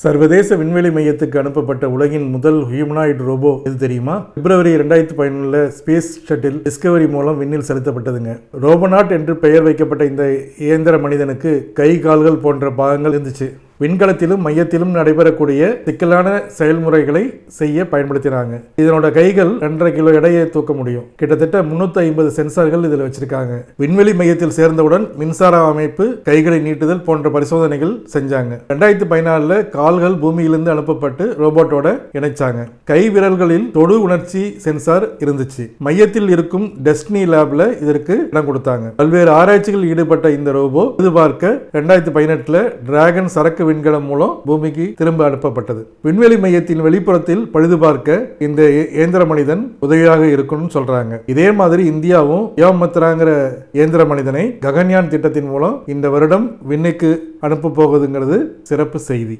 சர்வதேச விண்வெளி மையத்துக்கு அனுப்பப்பட்ட உலகின் முதல் ஹியூமனாய்டு ரோபோ எது தெரியுமா? பிப்ரவரி ரெண்டாயிரத்தி பதினொன்றில் ஸ்பேஸ் ஷட்டில் டிஸ்கவரி மூலம் விண்ணில் செலுத்தப்பட்டதுங்க. ரோபோனாட் என்று பெயர் வைக்கப்பட்ட இந்த இயந்திர மனிதனுக்கு கை கால்கள் போன்ற பாகங்கள் இருந்துச்சு. விண்கலத்திலும் மையத்திலும் நடைபெறக்கூடிய சிக்கலான செயல்முறைகளை செய்ய பயன்படுத்தினாங்க. இதனோட கைகள் ரெண்டரை கிலோ எடையை தூக்க முடியும். கிட்டத்தட்ட முன்னூத்தி ஐம்பது சென்சார்கள் இதில் வச்சிருக்காங்க. விண்வெளி மையத்தில் சேர்ந்தவுடன் மின்சார அமைப்பு கைகளை நீட்டுதல் போன்ற பரிசோதனைகள் செஞ்சாங்க. ரெண்டாயிரத்தி பதினாலில் கால்கள் பூமியிலிருந்து அனுப்பப்பட்டு ரோபோட்டோட இணைச்சாங்க. கை விரல்களில் தொடு உணர்ச்சி சென்சார் இருந்துச்சு. மையத்தில் இருக்கும் டெஸ்டினி லேப்ல இதற்கு இடம் கொடுத்தாங்க. பல்வேறு ஆராய்ச்சிகளில் ஈடுபட்ட இந்த ரோபோ எதிர்பார்க்க ரெண்டாயிரத்தி பதினெட்டுல டிராகன் சரக்கு விண்கலம் மூலம் பூமிக்கு திரும்ப அனுப்பப்பட்டது. விண்வெளி மையத்தின் வெளிப்புறத்தில் பழுது பார்க்க இந்த இயந்திர மனிதன் உதவியாக இருக்கும்னு சொல்றாங்க. இதே மாதிரி இந்தியாவும் யோமத்ராங்கிற இயந்திர மனிதனை ககன்யான் திட்டத்தின் மூலம் இந்த வருடம் விண்ணுக்கு அனுப்ப போகுதுங்கிறது சிறப்பு செய்தி.